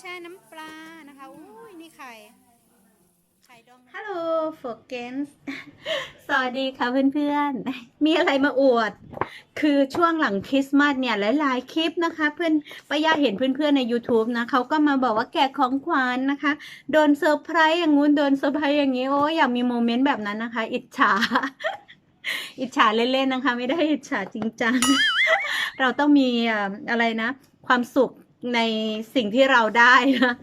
แช่น้ำปลานะคะอุ้ยนี่ไข่ไข่ดองฮัลโหลโฟเกนส์สวัสดีค่ะเพื่อนๆ มีอะไรมาอวด คือช่วงหลังคริสต์มาสเนี่ยหลายๆคลิปนะคะ เพื่อนป้ายาเห็นเพื่อนๆใน YouTube นะเขาก็มาบอกว่าแกะของขวัญนะคะ โดนเซอร์ไพรส์อย่างงู้นโดนเซอร์ไพรส์อย่างนี้โอ้ยอยากมีโมเมนต์แบบนั้นนะคะ อิจฉาอิจฉาเล่นๆนะคะ ไม่ได้อิจฉาจริงจัง เราต้องมีอะไรนะ ความสุข ในสิ่งที่เราได้นะ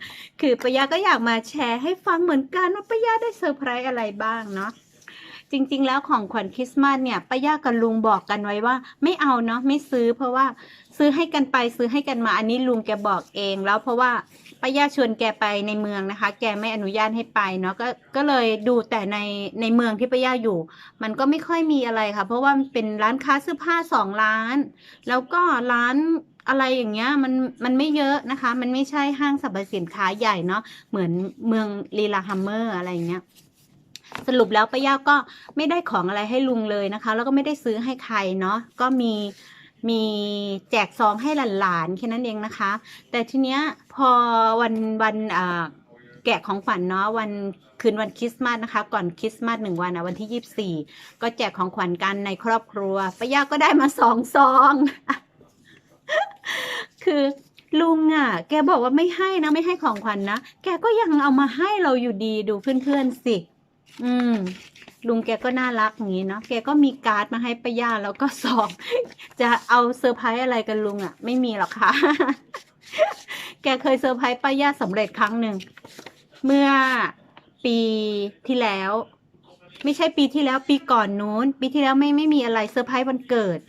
คือปยาก็อยากมาแชร์ให้ฟังเหมือนกันว่าปยาได้เซอร์ไพรส์อะไรบ้างเนาะจริง ๆ แล้วของขวัญคริสต์มาสเนี่ยปะยากับลุงบอกกันไว้ว่า ไม่เอาเนาะไม่ซื้อ เพราะว่าซื้อให้กันไปซื้อให้กันมาอันนี้ลุงแกบอกเอง แล้วเพราะว่าปะยาชวนแกไปในเมืองนะคะ แกไม่อนุญาตให้ไปเนาะก็ก็เลยดูแต่ในในเมืองที่ปะยาอยู่ มันก็ไม่ค่อยมีอะไรค่ะ เพราะว่ามันเป็นร้านค้าเสื้อผ้าสองร้าน แล้วก็ร้าน อะไรอย่างเงี้ยมันมันไม่เยอะนะคะ มันไม่ใช่ห้างสรรพสินค้าใหญ่เนาะเหมือนเมืองลีลาฮัมเมอร์อะไรอย่างเงี้ยสรุปแล้วป้าย่าก็ไม่ได้ของอะไรให้ลุงเลยนะคะ แล้วก็ไม่ได้ซื้อให้ใครเนาะก็มีมีแจกซองให้หลานๆแค่นั้นเองนะคะ แต่ทีเนี้ยพอวันวันอ่าแกะของขวัญเนาะวันคืนวันคริสต์มาสนะคะ ก่อนคริสต์มาสหนึ่งวันอะวันที่ยี่สิบสี่ก็แจกของขวัญกันในครอบครัวป้าย่าก็ได้มาสองซอง คือลุงอะ แกบอกว่าไม่ให้นะ ไม่ให้ของขวัญนะ แกก็ยังเอามาให้เราอยู่ดีดูเพื่อนๆสิ อืม ลุงแกก็น่ารักอย่างนี้เนาะ แกก็มีการ์ดมาให้ป้าย่าแล้วก็สอบ จะเอาเซอร์ไพรส์อะไรกันลุงอะ ไม่มีหรอกค่ะ แกเคยเซอร์ไพรส์ป้าย่าสำเร็จครั้งหนึ่ง เมื่อปีที่แล้ว ไม่ใช่ปีที่แล้วปีก่อนนู้น ปีที่แล้วไม่ไม่มีอะไรเซอร์ไพรส์วันเกิด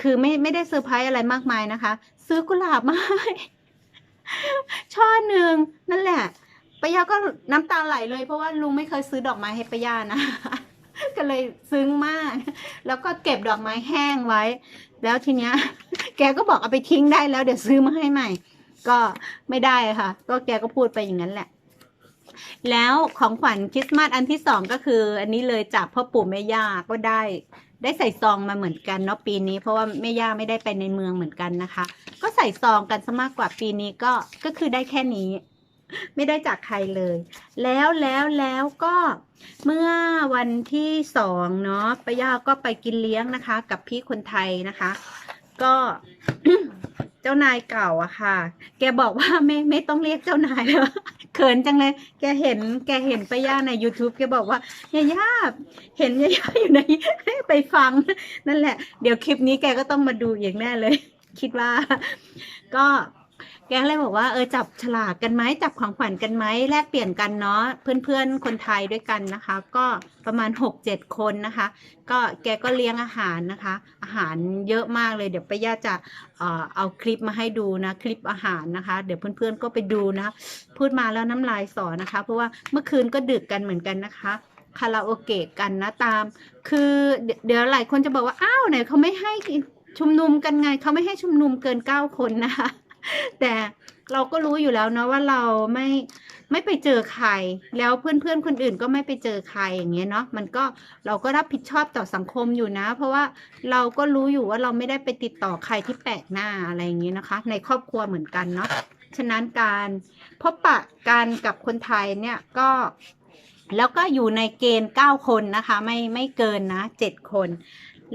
คือไม่ไม่ได้เซอร์ไพรส์อะไรมากมายนะคะ ซื้อกุหลาบมาช่อหนึ่งนั่นแหละป้ายาก็น้ำตาไหลเลย เพราะว่าลุงไม่เคยซื้อดอกไม้ให้ป้ายานะก็เลยซึ้งมาก แล้วก็เก็บดอกไม้แห้งไว้ แล้วทีเนี้ย แกก็บอกเอาไปทิ้งได้แล้วเดี๋ยวซื้อมาให้ใหม่ ก็ไม่ได้ค่ะ ก็แกก็พูดไปอย่างนั้นแหละ แล้วของขวัญคริสต์มาสอันที่สองก็คือ อันนี้เลยจากพ่อปู่แม่ย่าก็ได้ ได้ใส่ซองมาเหมือนกันเนาะปีนี้ เพราะว่าแม่ย่าไม่ได้ไปในเมืองเหมือนกันนะคะ ก็ใส่ซองกันซะมากกว่าปีนี้ก็ก็คือได้แค่นี้ ไม่ได้จากใครเลย แล้วแล้วแล้วก็เมื่อวันที่สองเนาะป้าย่าก็ไปกินเลี้ยงนะคะ กับพี่คนไทยนะคะ ก็เจ้านายเก่าอะค่ะ แกบอกว่าไม่ไม่ต้องเรียกเจ้านายแล้ว เขินจังเลย แกเห็น แกเห็นป้าย่าใน YouTube แกบอกว่าย่าย่าเห็นย่าย่าอยู่ในไปฟัง นั่นแหละ เดี๋ยวคลิปนี้แกก็ต้องมาดูอย่างแน่เลย คิดว่า ก็ แกเลยบอกว่าเออจับฉลากกันไหมจับของขวัญกันไหมแลกเปลี่ยนกันเนาะเพื่อนๆคนไทยด้วยกันนะคะ ก็ประมาณหกเจ็ดคนนะคะ ก็แกก็เลี้ยงอาหารนะคะ อาหารเยอะมากเลยเดี๋ยวป้าย่าจะเอ่อเอาคลิปมาให้ดูนะคลิปอาหารนะคะ เดี๋ยวเพื่อนๆก็ไปดูนะ พูดมาแล้วน้ำลายสอนะคะ เพราะว่าเมื่อคืนก็ดึกกันเหมือนกันนะคะคาราโอเกะกันนะตาม คือเดี๋ยวเดี๋ยวหลายคนจะบอกว่าอ้าวไหนเขาไม่ให้ชุมนุมกันไงเขาไม่ให้ชุมนุมเกินเก้าคนนะคะ แต่เราก็รู้อยู่แล้วเนาะว่าเราไม่ไม่ไปเจอใคร แล้วเพื่อนๆคนอื่นก็ไม่ไปเจอใครอย่างเงี้ยเนาะมันก็เราก็รับผิดชอบต่อสังคมอยู่นะ เพราะว่าเราก็รู้อยู่ว่าเราไม่ได้ไปติดต่อใครที่แปลกหน้าอะไรอย่างเงี้ยนะคะ ในครอบครัวเหมือนกันเนาะฉะนั้นการพบปะกันกับคนไทยเนี่ยก็แล้วก็อยู่ในเกณฑ์เก้าคนนะคะ ไม่ไม่เกินนะเจ็ดคน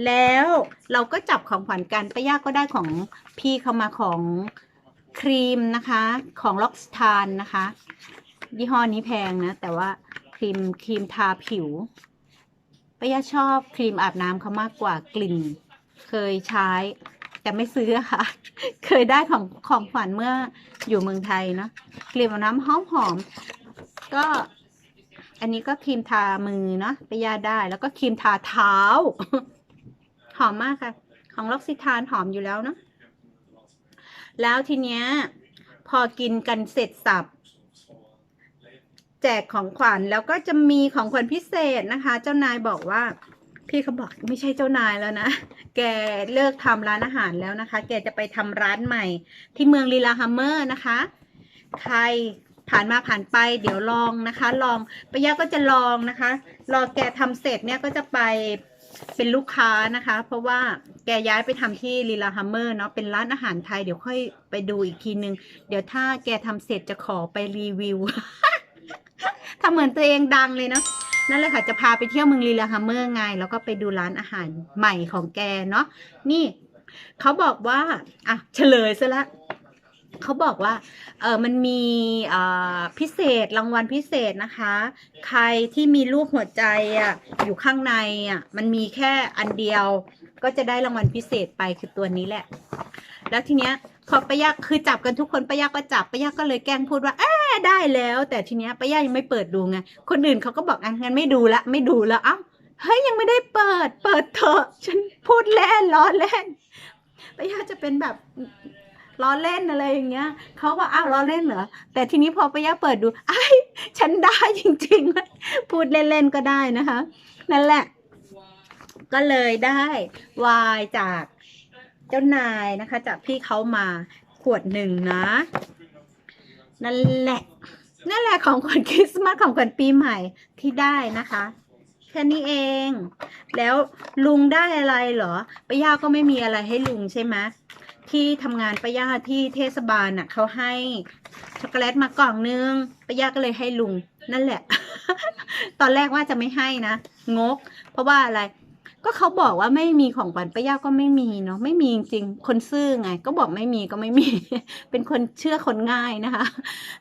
แล้วเราก็จับของขวัญกันป้าย่าก็ได้ของพี่เขามาของ ครีมนะคะของล็อกสทานนะคะ ยี่ห้อนี้แพงนะ แต่ว่าครีมครีมทาผิวป้ายาชอบครีมอาบน้ำเขามากกว่ากลิ่น เคยใช้ แต่ไม่ซื้อค่ะ เคยได้ของของขวัญเมื่ออยู่เมืองไทยเนาะครีมอาบน้ำหอมหอมก็อันนี้ก็ครีมทามือเนาะไปยาได้ แล้วก็ครีมทาเท้า หอมมากค่ะ ของล็อกซิทานหอมอยู่แล้วเนาะ แล้วทีเนี้ยพอกินกันเสร็จสับแจกของขวัญแล้วก็จะมีของขวัญพิเศษนะคะ เจ้านายบอกว่า พี่เขาบอกไม่ใช่เจ้านายแล้วนะ แกเลิกทำร้านอาหารแล้วนะคะ แกจะไปทำร้านใหม่ ที่เมืองลีลาฮัมเมอร์นะคะ ใครผ่านมาผ่านไปเดี๋ยวลองนะคะ ลองปะยาก็จะลองนะคะ รอแกทำเสร็จเนี่ยก็จะไป เป็นลูกค้านะคะ เพราะว่าแกย้ายไปทำที่ลีลาฮัมเมอร์เนาะเป็นร้านอาหารไทยเดี๋ยวค่อยไปดูอีกทีนึง เดี๋ยวถ้าแกทำเสร็จจะขอไปรีวิวทำเหมือนตัวเองดังเลยเนาะนั่นแหละค่ะจะพาไปเที่ยวเมืองลีลาฮัมเมอร์ไง แล้วก็ไปดูร้านอาหารใหม่ของแกเนาะนี่เขาบอกว่าอะเฉลยซะละ เขาบอกว่า เออมันมีพิเศษรางวัลพิเศษนะคะ ใครที่มีรูปหัวใจอะอยู่ข้างในอะมันมีแค่อันเดียว ก็จะได้รางวัลพิเศษไปคือตัวนี้แหละ แล้วทีเนี้ยพอป้ายาคือจับกันทุกคนป้ายาก็จับป้ายาก็เลยแกล้งพูดว่า เอ๊ได้แล้ว แต่ทีเนี้ยป้ายายังไม่เปิดดูไงคนอื่นเขาก็บอกอะงั้นไม่ดูละไม่ดูละเอ้าเฮ้ยยังไม่ได้เปิด เปิดเถอะ ฉันพูดเล่นล้อเล่นป้ายาจะเป็นแบบ ล้อเล่นอะไรอย่างเงี้ยเขาว่าอ้าวล้อเล่นเหรอแต่ทีนี้พอปย่าเปิดดูไอ้ยฉันได้จริงๆ พูดเล่นๆก็ได้นะคะ นั่นแหละ ก็เลยได้วายจากเจ้านายนะคะ จากพี่เขามาขวดหนึ่งนะ นั่นแหละนั่นแหละของขวัญคริสต์มาสของขวัญปีใหม่ที่ได้นะคะแค่นี้เอง แล้วลุงได้อะไรเหรอป้ายาก็ไม่มีอะไรให้ลุงใช่ไหม ที่ทำงานป้าย่าที่เทศบาลน่ะเขาให้ช็อกโกแลตมากล่องนึงป้าย่าก็เลยให้ลุงนั่นแหละ ตอนแรกว่าจะไม่ให้นะงก เพราะว่าอะไร ก็เขาบอกว่าไม่มีของขวัญป้าย่าก็ไม่มีเนาะไม่มีจริงๆคนซื่อไง ก็บอกไม่มีก็ไม่มี เป็นคนเชื่อคนง่ายนะคะ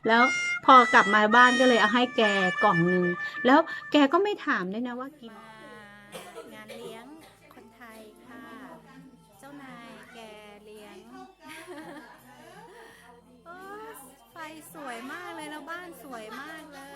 แล้วพอกลับมาบ้านก็เลยเอาให้แกกล่องนึงแล้วแกก็ไม่ถามด้วยนะว่ากินงานเลี้ยง สวยมากเลยแล้วบ้านสวยมากเลย